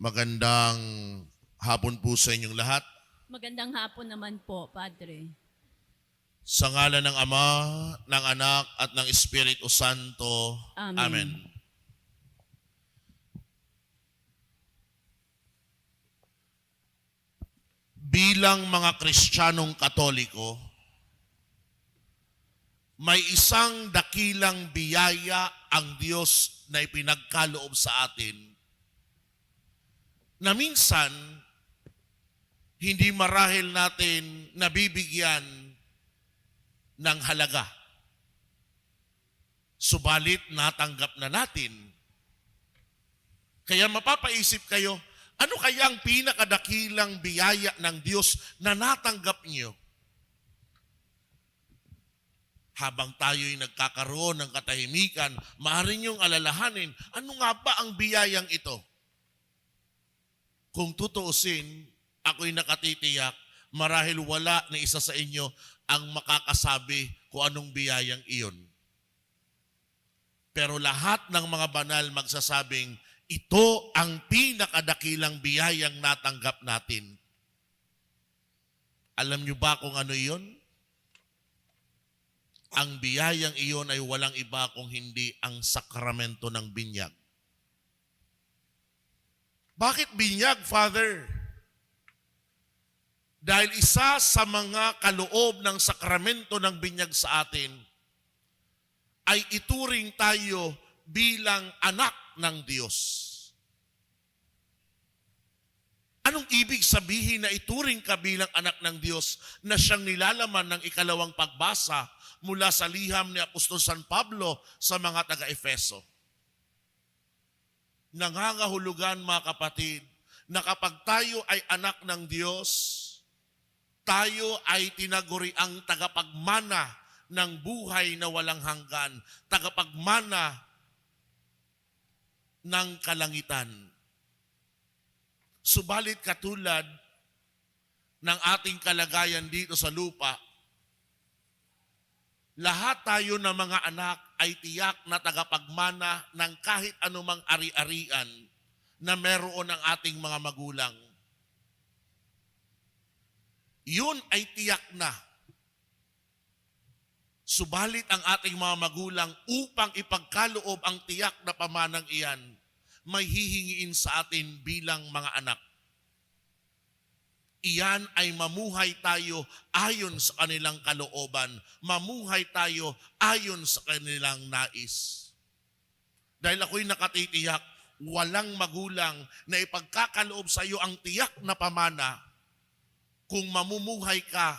Magandang hapon po sa inyong lahat. Magandang hapon naman po, Padre. Sa ngalan ng Ama, ng Anak, at ng Espiritu Santo. Amen. Amen. Bilang mga Kristiyanong Katoliko, may isang dakilang biyaya ang Diyos na ipinagkaloob sa atin na minsan hindi marahil natin nabibigyan ng halaga. Subalit natanggap na natin. Kaya mapapaisip kayo, ano kaya ang pinakadakilang biyaya ng Diyos na natanggap niyo? Habang tayo'y nagkakaroon ng katahimikan, maaari niyong alalahanin, ano nga ba ang biyayang ito? Kung tutuusin, ako'y nakatitiyak, marahil wala na isa sa inyo ang makakasabi kung anong biyayang iyon. Pero lahat ng mga banal magsasabing, ito ang pinakadakilang biyayang natanggap natin. Alam niyo ba kung ano iyon? Ang biyayang iyon ay walang iba kung hindi ang sakramento ng binyag. Bakit binyag, Father? Dahil isa sa mga kaloob ng sakramento ng binyag sa atin ay ituring tayo bilang anak ng Diyos. Anong ibig sabihin na ituring ka bilang anak ng Diyos na siyang nilalaman ng ikalawang pagbasa mula sa liham ni Apostol San Pablo sa mga taga-Efeso? Nangangahulugan mga kapatid na kapag tayo ay anak ng Diyos, tayo ay tinaguri ang tagapagmana ng buhay na walang hanggan, tagapagmana ng kalangitan. Subalit katulad ng ating kalagayan dito sa lupa, lahat tayo ng mga anak ay tiyak na tagapagmana ng kahit anumang ari-arian na meron ng ating mga magulang. Yun ay tiyak na. Subalit ang ating mga magulang upang ipagkaloob ang tiyak na pamanang iyan, may hihingiin sa atin bilang mga anak. Iyan ay mamuhay tayo ayon sa kanilang kalooban. Mamuhay tayo ayon sa kanilang nais. Dahil ako'y nakatitiyak, walang magulang na ipagkakaloob sa iyo ang tiyak na pamana kung mamumuhay ka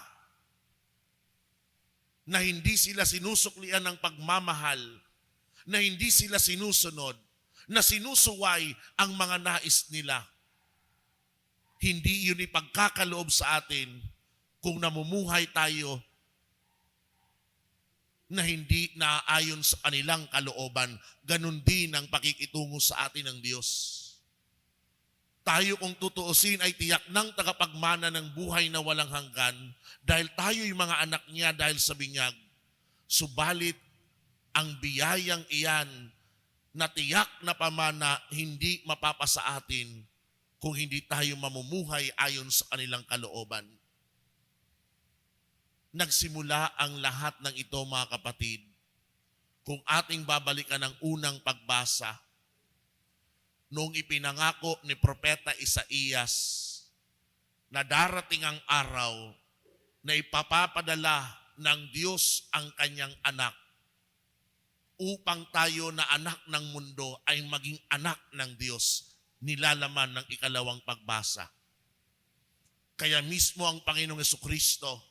na hindi sila sinusuklian ng pagmamahal, na hindi sila sinusunod, na sinusuway ang mga nais nila. Hindi yun ipagkakaloob sa atin kung namumuhay tayo na hindi naaayon sa kanilang kalooban. Ganon din ang pakikitungo sa atin ng Diyos. Tayo kung tutuusin ay tiyak ng tagapagmana ng buhay na walang hanggan dahil tayo'y mga anak niya dahil sa binyag. Subalit ang biyayang iyan na tiyak na pamana hindi mapapasa atin kung hindi tayo mamumuhay ayon sa kanilang kalooban. Nagsimula ang lahat ng ito mga kapatid kung ating babalikan ang unang pagbasa noong ipinangako ni Propeta Isaías na darating ang araw na ipapapadala ng Diyos ang kanyang anak upang tayo na anak ng mundo ay maging anak ng Diyos nilalaman ng ikalawang pagbasa. Kaya mismo ang Panginoong Kristo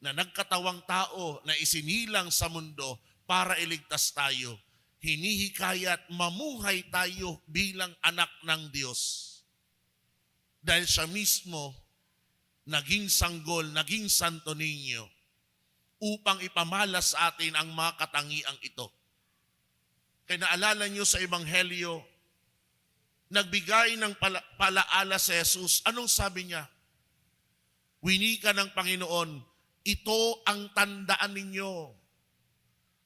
na nagkatawang tao na isinilang sa mundo para iligtas tayo, hinihikayat mamuhay tayo bilang anak ng Diyos. Dahil siya mismo naging sanggol, naging santo ninyo upang ipamalas sa atin ang mga katangiang ito. Kaya naalala nyo sa Ebanghelyo, nagbigay ng pala- palaala si Jesus. Anong sabi niya? Winika ng Panginoon, ito ang tandaan ninyo.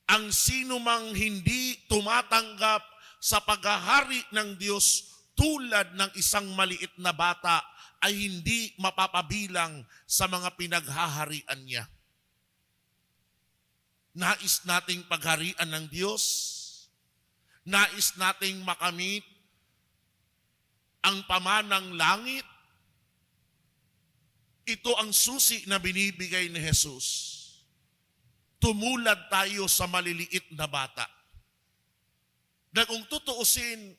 Ang sino mang hindi tumatanggap sa paghahari ng Diyos tulad ng isang maliit na bata ay hindi mapapabilang sa mga pinaghaharian niya. Nais nating pagharian ng Diyos. Nais nating makamit ang pamanang langit. Ito ang susi na binibigay ni Jesus. Tumulad tayo sa maliliit na bata. Na kung tutuusin,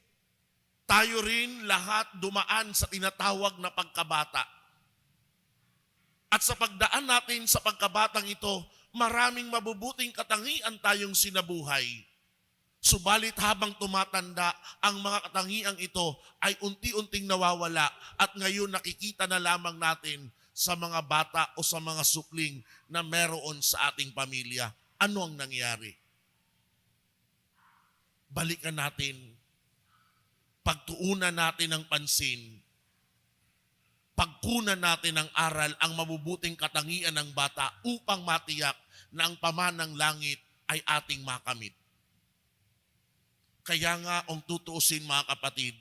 tayo rin lahat dumaan sa tinatawag na pagkabata. At sa pagdaan natin sa pagkabatang ito, maraming mabubuting katangian tayong sinabuhay. Subalit habang tumatanda, ang mga katangiang ito ay unti-unting nawawala at ngayon nakikita na lamang natin sa mga bata o sa mga sukling na meron sa ating pamilya. Ano ang nangyari? Balikan natin. Pagtuunan natin ng pansin. Pagkunan natin ng aral ang mabubuting katangian ng bata upang matiyak na ang pamanang langit ay ating makamit. Kaya nga, kung tutuusin mga kapatid,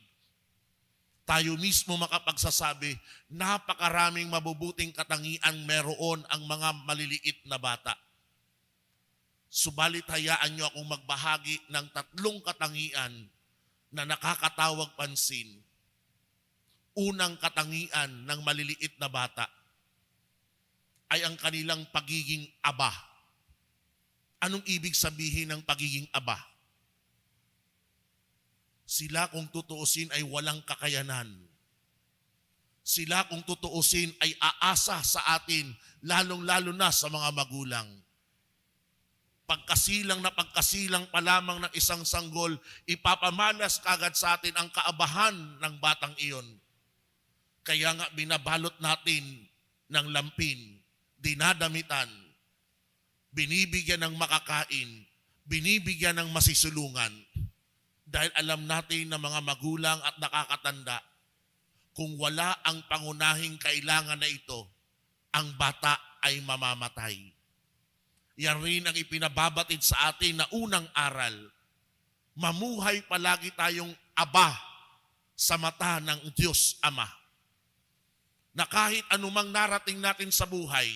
tayo mismo makapagsasabi, napakaraming mabubuting katangian meron ang mga maliliit na bata. Subalit hayaan niyo akong magbahagi ng tatlong katangian na nakakatawag pansin. Unang katangian ng maliliit na bata ay ang kanilang pagiging aba. Anong ibig sabihin ng pagiging aba? Sila kung tutuusin ay walang kakayanan. Sila kung tutuusin ay aasa sa atin, lalong-lalo na sa mga magulang. Pagkasilang na pagkasilang pa lamang ng isang sanggol, ipapamalas kagad sa atin ang kaabahan ng batang iyon. Kaya nga binabalot natin ng lampin, dinadamitan, binibigyan ng makakain, binibigyan ng masisulungan dahil alam natin na mga magulang at nakakatanda, kung wala ang pangunahing kailangan na ito, ang bata ay mamamatay. Yan rin ang ipinababatid sa atin na unang aral. Mamuhay palagi tayong aba sa mata ng Diyos Ama. Na kahit anumang narating natin sa buhay,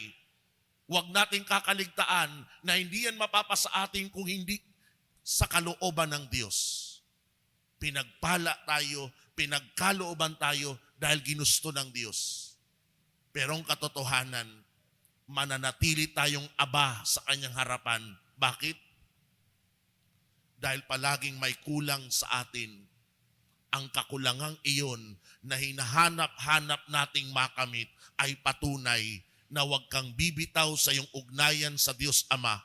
huwag nating kakaligtaan na hindi yan mapapasa atin kung hindi sa kalooban ng Diyos pinagpala tayo, pinagkalooban tayo dahil ginusto ng Diyos. Pero ang katotohanan, mananatili tayong aba sa kanyang harapan. Bakit? Dahil palaging may kulang sa atin. Ang kakulangang iyon na hinahanap-hanap nating makamit ay patunay na huwag kang bibitaw sa iyong ugnayan sa Diyos Ama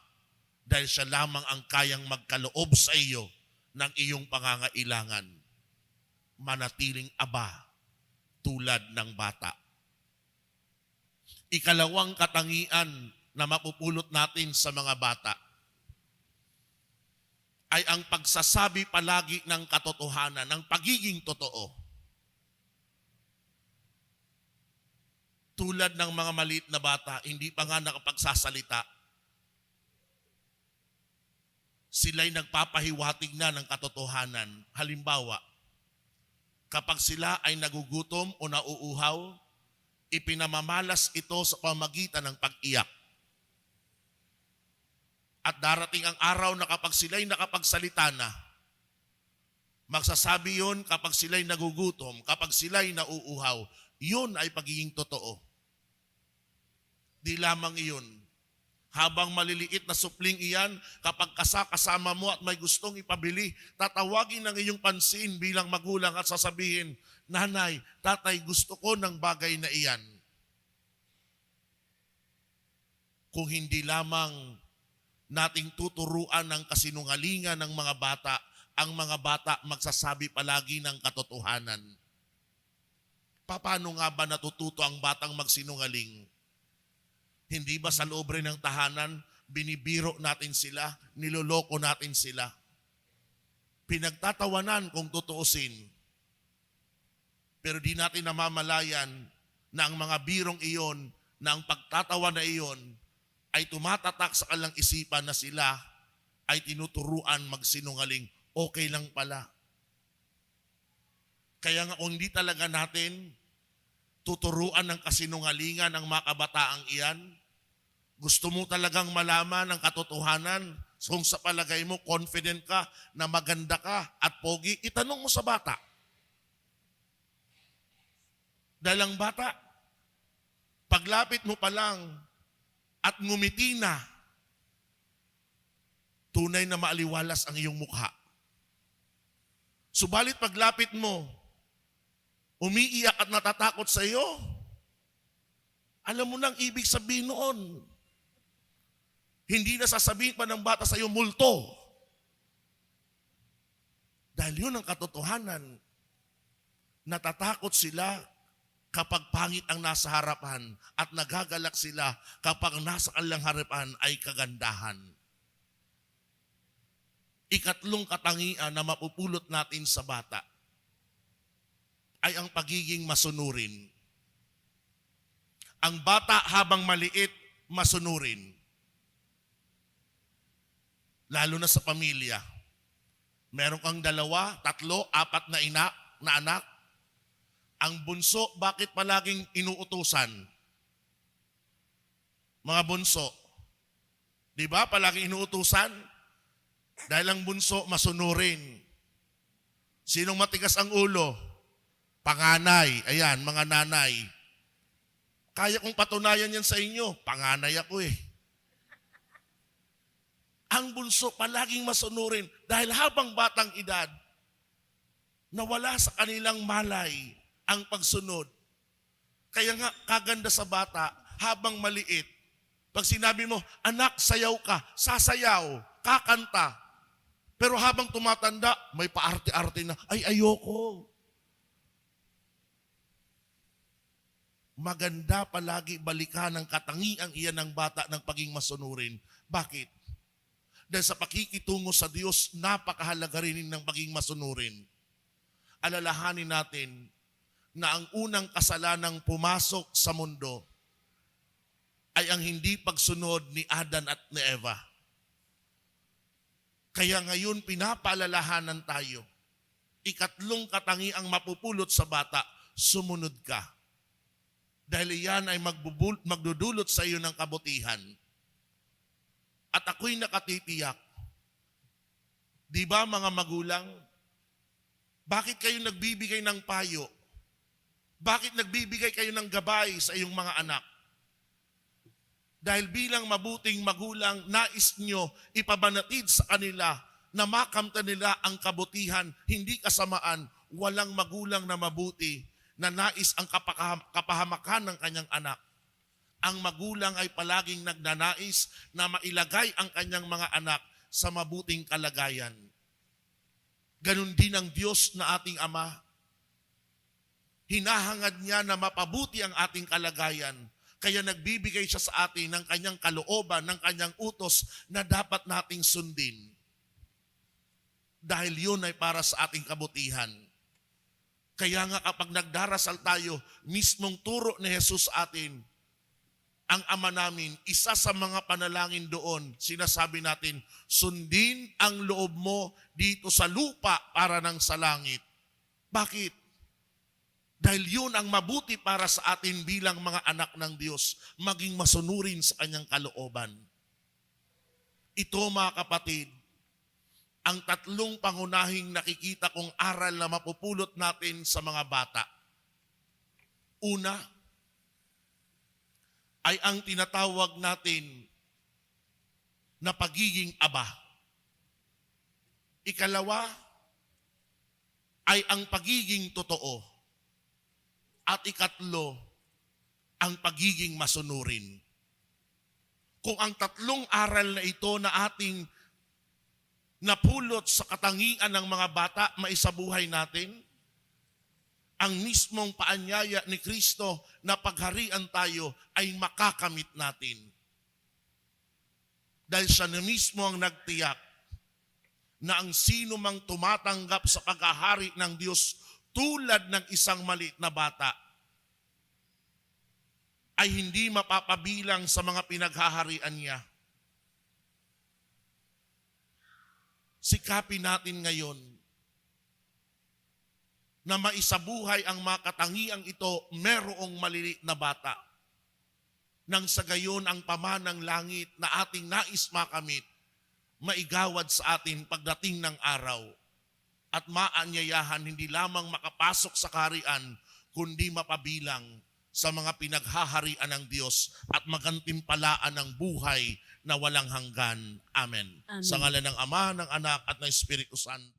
dahil siya lamang ang kayang magkaloob sa iyo ng iyong pangangailangan. Manatiling aba tulad ng bata. Ikalawang katangian na mapupulot natin sa mga bata ay ang pagsasabi palagi ng katotohanan, ng pagiging totoo. Tulad ng mga maliit na bata, hindi pa nga nakapagsasalita, sila'y nagpapahiwatig na ng katotohanan. Halimbawa, kapag sila ay nagugutom o nauuhaw, ipinamamalas ito sa pamagitan ng pag-iyak. At darating ang araw na kapag sila'y nakapagsalita na, magsasabi yon kapag sila'y nagugutom, kapag sila'y nauuhaw, yun ay pagiging totoo. Di lamang iyon, habang maliliit na supling iyan, kapag kasakasama mo at may gustong ipabili, tatawagin ng iyong pansin bilang magulang at sasabihin, Nanay, tatay, gusto ko ng bagay na iyan. Kung hindi lamang nating tuturuan ng kasinungalingan ng mga bata, ang mga bata magsasabi palagi ng katotohanan. Paano nga ba natututo ang batang magsinungaling? Hindi ba sa loob ng tahanan, binibiro natin sila, niloloko natin sila? Pinagtatawanan kung tutuusin. Pero di natin namamalayan na ang mga birong iyon, na ang pagtatawa na iyon, ay tumatatak sa kalang isipan na sila ay tinuturuan magsinungaling. Okay lang pala. Kaya nga kung hindi talaga natin tuturuan ng kasinungalingan ang mga kabataang iyan, gusto mo talagang malaman ang katotohanan, kung sa palagay mo confident ka na maganda ka at pogi, itanong mo sa bata. Dahil ang bata, paglapit mo pa lang at ngumiti na, tunay na maaliwalas ang iyong mukha. Subalit paglapit mo, umiiyak at natatakot sa iyo, alam mo nang ibig sabihin noon. Hindi na sasabihin pa ng bata sa iyo, multo. Dahil yun ang katotohanan. Natatakot sila kapag pangit ang nasa harapan at nagagalak sila kapag nasa kanilang harapan ay kagandahan. Ikatlong katangian na mapupulot natin sa bata ay ang pagiging masunurin. Ang bata habang maliit, masunurin. Lalo na sa pamilya. Meron kang dalawa, tatlo, apat na ina, na anak. Ang bunso, bakit palaging inuutusan? Mga bunso. Di ba? Palaging inuutusan? Dahil ang bunso, masunurin. Sinong matigas ang ulo? Panganay. Ayan, mga nanay. Kaya kong patunayan yan sa inyo. Panganay ako eh. Ang bunso palaging masunurin dahil habang batang edad, nawala sa kanilang malay ang pagsunod. Kaya nga, kaganda sa bata, habang maliit, pag sinabi mo, anak, sayaw ka, sasayaw, kakanta. Pero habang tumatanda, may paarte-arte na, ay ayoko. Maganda palagi balikan ng katangiang iyan ng bata ng paging masunurin. Bakit? Dahil sa pakikitungo sa Diyos, napakahalaga rin ng pagiging masunurin. Alalahanin natin na ang unang kasalanang pumasok sa mundo ay ang hindi pagsunod ni Adan at ni Eva. Kaya ngayon pinapaalalahanan tayo, ikatlong katangiang mapupulot sa bata, sumunod ka. Dahil iyan ay magdudulot sa iyo ng kabutihan. At ako'y nakatitiyak. Di ba mga magulang? Bakit kayo nagbibigay ng payo? Bakit nagbibigay kayo ng gabay sa iyong mga anak? Dahil bilang mabuting magulang, nais nyo ipabanatid sa kanila na makamta nila ang kabutihan, hindi kasamaan, walang magulang na mabuti na nais ang kapahamakan ng kanyang anak ang magulang ay palaging nagnanais na mailagay ang kanyang mga anak sa mabuting kalagayan. Ganon din ang Diyos na ating Ama. Hinahangad niya na mapabuti ang ating kalagayan. Kaya nagbibigay siya sa atin ng kanyang kalooban, ng kanyang utos na dapat nating sundin. Dahil yun ay para sa ating kabutihan. Kaya nga kapag nagdarasal tayo, mismong turo ni Jesus atin, ang ama namin, isa sa mga panalangin doon, sinasabi natin, sundin ang loob mo dito sa lupa para ng sa langit. Bakit? Dahil yun ang mabuti para sa atin bilang mga anak ng Diyos, maging masunurin sa kanyang kalooban. Ito mga kapatid, ang tatlong pangunahing nakikita kong aral na mapupulot natin sa mga bata. Una, ay ang tinatawag natin na pagiging aba. Ikalawa ay ang pagiging totoo. At ikatlo, ang pagiging masunurin. Kung ang tatlong aral na ito na ating napulot sa katangian ng mga bata, maisabuhay natin, ang mismong paanyaya ni Kristo na pagharian tayo ay makakamit natin. Dahil siya na mismo ang nagtiyak na ang sino mang tumatanggap sa paghahari ng Diyos tulad ng isang maliit na bata ay hindi mapapabilang sa mga pinaghaharian niya. Sikapin natin ngayon na maisabuhay ang mga katangiang ito merong maliliit na bata. Nang sa gayon ang pamanang langit na ating nais makamit, maigawad sa atin pagdating ng araw at maanyayahan hindi lamang makapasok sa kaharian, kundi mapabilang sa mga pinaghaharian ng Diyos at magantimpalaan ng buhay na walang hanggan. Amen. Amen. Sa ngalan ng Ama, ng Anak at ng Espiritu Santo.